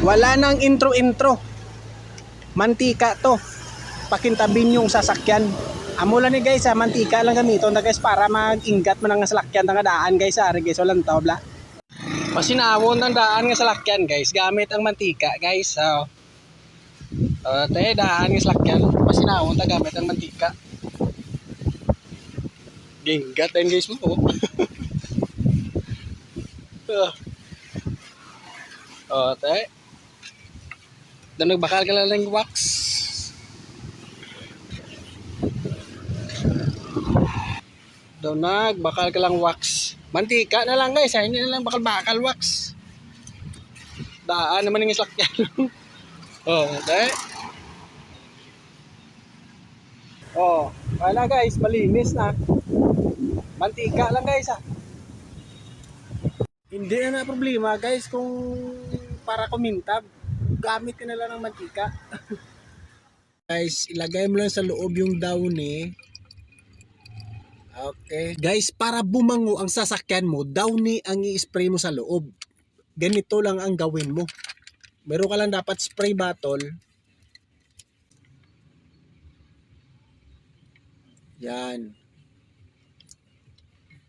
Wala nang intro-intro. Mantika to. Pakintabin yung sasakyan. Amula ni guys ha, mantika lang gamiton na guys para mag-ingat man ang sasakyan ng daan guys ha. Ari guys, walang tawla. Pasinawon ng daan nga sasakyan guys, gamit ang mantika guys. So, uh, tayo daan nga sasakyan, pasinawon ta gamit ang mantika. Ginggat din guys mo. oh. Ah. Oh, tayo. Doon nagbakal ka lang ng wax. Doon nagbakal ka lang wax. Mantika na lang guys, ha? hindi na lang bakal-bakal wax. Daan naman yung islakyan. oh, tayo. Oh, wala guys, malinis na. Mantika lang guys ah. Hindi na na problema guys kung para kumintab. Gamit ka na lang ng mantika. guys, ilagay mo lang sa loob yung downy. Okay. Guys, para bumango ang sasakyan mo, downy ang i-spray mo sa loob. Ganito lang ang gawin mo. Meron ka lang dapat spray bottle. Yan.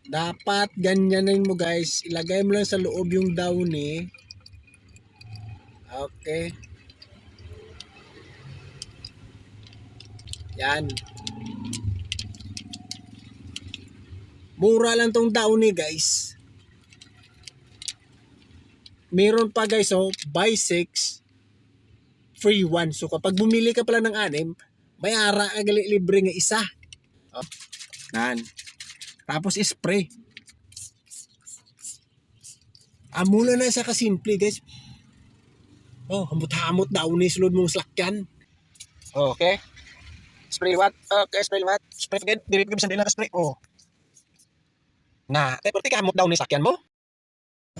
Dapat ganyanin mo guys. Ilagay mo lang sa loob yung downy. Okay. Yan. Mura lang tong downy guys. Meron pa guys oh, buy 6 free 1. So kapag bumili ka pala ng anim, may ara ka libre nga isa. Oh. Yan. Tapos spray. Amula na sa kasimple guys. Oh, hamot-hamot daw ni sulod mong slakyan. Okay. Spray what? Okay, spray what? Spray again. Dili ko bisan dili ka spray. Oh. Na, te perti kamot daw ni sakyan mo?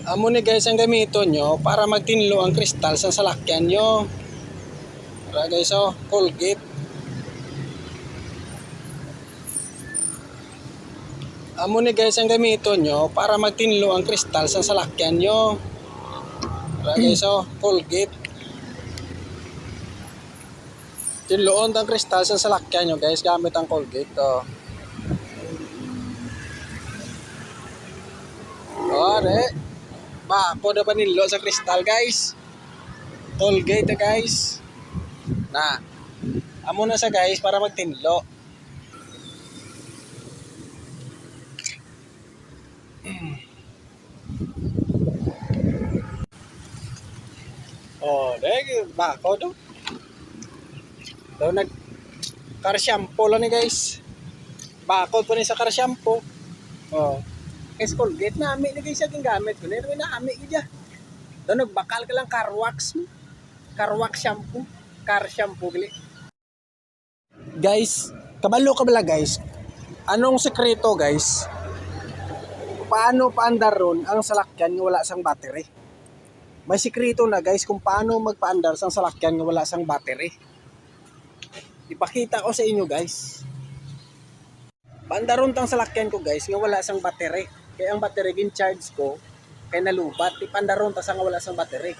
Amo ni guys ang gamito nyo para magtinlo ang kristal sa salakyan nyo. Para guys oh, Colgate. Amo ni guys ang gamito nyo para magtinlo ang kristal sa salakyan nyo. Para guys Colgate. Tinloon ang kristal sa salakyan nyo guys gamit ang Colgate. Oh. Ore. Ba, po na pa nilo sa kristal guys. Colgate guys. Na. Amo na sa guys para magtinlo. Oh, dahil bako do. Daw nag car shampoo lang ni guys. Bako po ni sa car shampoo. Oh. Guys, Colgate na ami ni guys yung gamit ko. Nero na ami dyan. Daw nagbakal ka lang car wax mo. Car wax shampoo. Car shampoo gali. Guys, kabalo ka bala guys. Anong sekreto guys? Paano paandar ron ang salakyan nga wala sang battery? May sikreto na guys kung paano magpaandar sa salakyan nga wala sang battery. Ipakita ko sa inyo guys. Paandaron tang salakyan ko guys nga wala sang battery. Kaya ang battery gin charge ko kay nalubat. Ipandaron ta sa nga wala sang battery.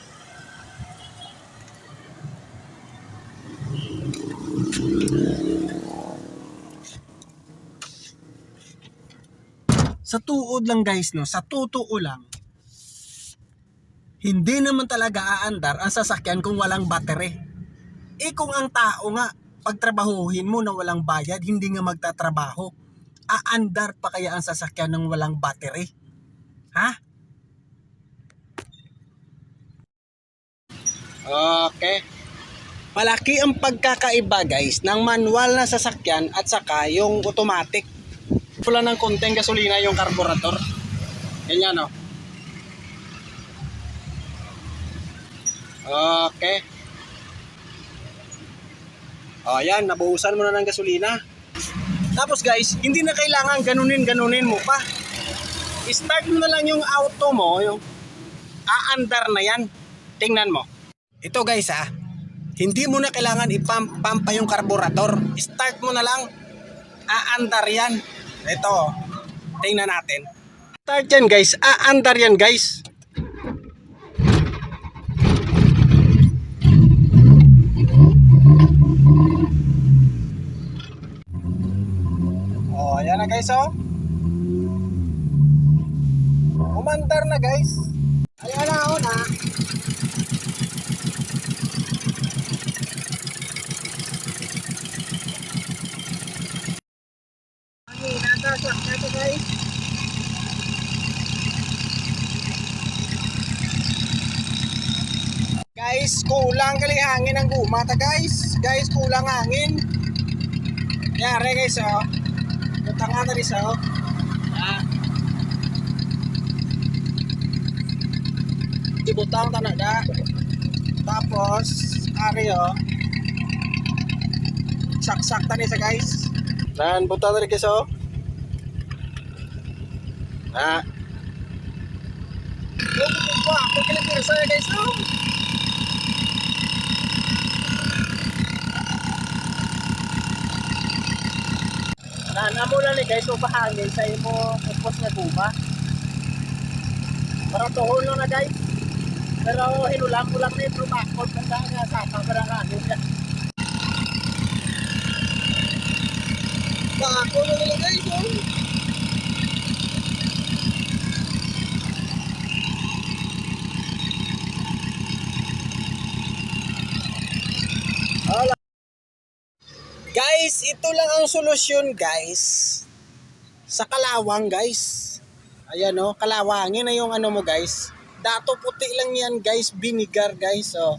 Sa tuod lang guys no, sa totoo lang hindi naman talaga aandar ang sasakyan kung walang battery. Eh kung ang tao nga, pagtrabahuhin mo na walang bayad, hindi nga magtatrabaho, aandar pa kaya ang sasakyan ng walang battery? Ha? Okay. Malaki ang pagkakaiba guys ng manual na sasakyan at saka yung automatic. Wala ng konting gasolina yung carburetor. Ganyan no. Okay. O, yan, nabuhusan mo na ng gasolina. Tapos guys, hindi na kailangan ganunin-ganunin mo pa. I-start mo na lang yung auto mo, yung aandar na yan. Tingnan mo. Ito guys ah, hindi mo na kailangan ipampa yung karburador. Start mo na lang, aandar yan. Ito, tingnan natin. Start yan guys, aandar yan guys. Guys, oh. Umandar na guys. Ayan na ako na. Ay, natasak na to guys. Guys, kulang kali hangin ang gumata guys. Guys, kulang hangin. Yare guys, oh. Punta nga na rin sa, oh. Ah. Ibutang tanada. Tapos, ari, oh. Saksak tani sa guys. Nan, punta na rin guys, oh. Ah. Yo, ba, ako kailan sa guys, oh. Nana mo lang ni guys, upahangin sa imo upos nga guma. Parang tuhol na guys. Pero hinulang ko lang lumakot na sa nga sapa para hangin niya. Bako na nila guys, oh. Guys, ito lang ang solusyon guys. Sa kalawang guys. Ayan o, oh, kalawangin na yung ano mo guys. Dato puti lang yan guys, binigar guys. Oh.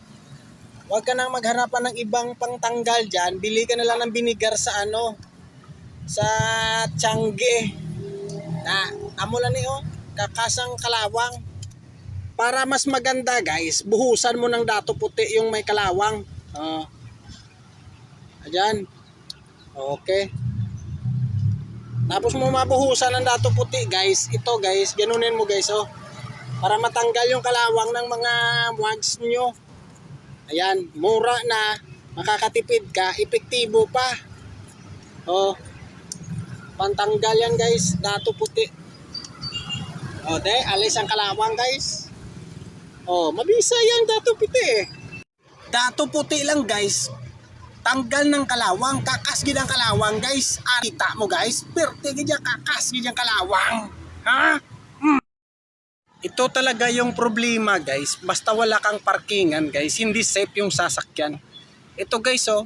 Huwag ka nang magharapan ng ibang pangtanggal dyan. Bili ka na lang ng binigar sa ano. Sa Tiangge. Na, amo lang eh oh. Kakasang kalawang. Para mas maganda guys, buhusan mo ng dato puti yung may kalawang. Oh. Ayan. Okay. Tapos mo mabuhusan ng dato puti guys. Ito guys, ganunin mo guys oh. Para matanggal yung kalawang ng mga muags nyo. Ayan, mura na, makakatipid ka, epektibo pa. Oh. Pantanggal yan guys, dato puti. Oh, de, alis ang kalawang guys. Oh, mabisa yan dato puti eh. Dato puti lang guys, tanggal ng kalawang, kakas gid ang kalawang guys. Arita mo guys, perte gid kakas gid ang kalawang. Ha? Hmm. Ito talaga yung problema guys. Basta wala kang parkingan guys, hindi safe yung sasakyan. Ito guys oh,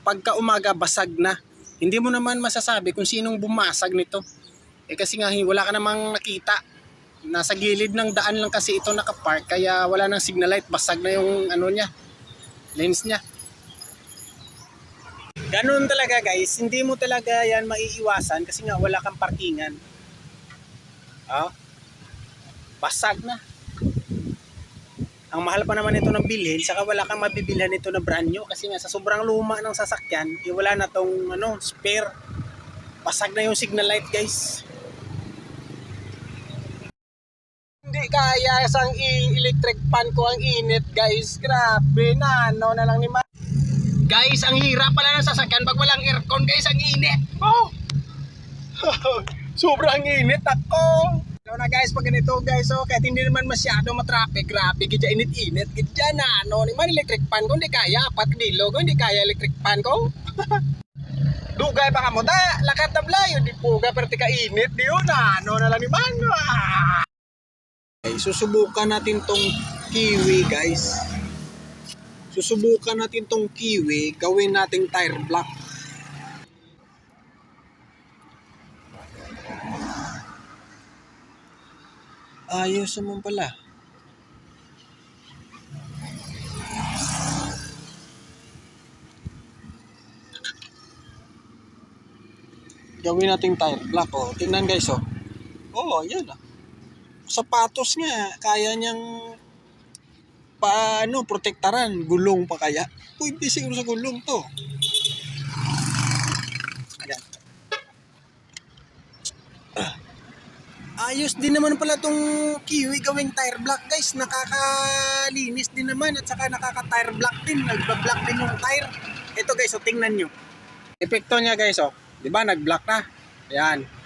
pagka umaga basag na. Hindi mo naman masasabi kung sinong bumasag nito. Eh kasi nga wala ka namang nakita. Nasa gilid ng daan lang kasi ito nakapark kaya wala nang signal light, basag na yung ano niya, lens niya. Ganun talaga guys, hindi mo talaga yan maiiwasan kasi nga wala kang parkingan. Oh, basag na. Ang mahal pa naman ito ng bilhin, saka wala kang mabibilhan ito na brand new kasi nga sa sobrang luma ng sasakyan, eh, wala na tong ano, spare. Basag na yung signal light guys. Hindi kaya sang i-electric fan ko ang init guys. Grabe na, ano na lang ni Ma. Guys, ang hirap pala ng sasakyan pag walang aircon guys, ang init. Oh! Sobrang init ako. So na guys, pag ganito guys, oh, kahit hindi naman masyado matraffic, grabe, gidya init-init, gidya na, ano, man electric fan ko, hindi kaya, apat kilo ko, hindi kaya electric fan ko. Dugay pa ka mo, da, lakat na blayo, di puga, pero tika init, di yun, ano na lang ni man. Ah. Okay, susubukan natin tong kiwi guys. Susubukan natin tong kiwi, gawin nating tire block. Ayos naman pala. Gawin nating tire block oh. Tingnan guys oh. Oh, yan ah. Sapatos nga, kaya niyang paano protektaran gulong pa kaya? Pwede siguro sa gulong to. Ayan. Ayos din naman pala tong kiwi gawing tire block guys. Nakakalinis din naman at saka nakaka tire block din. Nagbablock din yung tire. Ito guys so tingnan nyo. Epekto niya guys oh. Di ba? Nag block na. Yan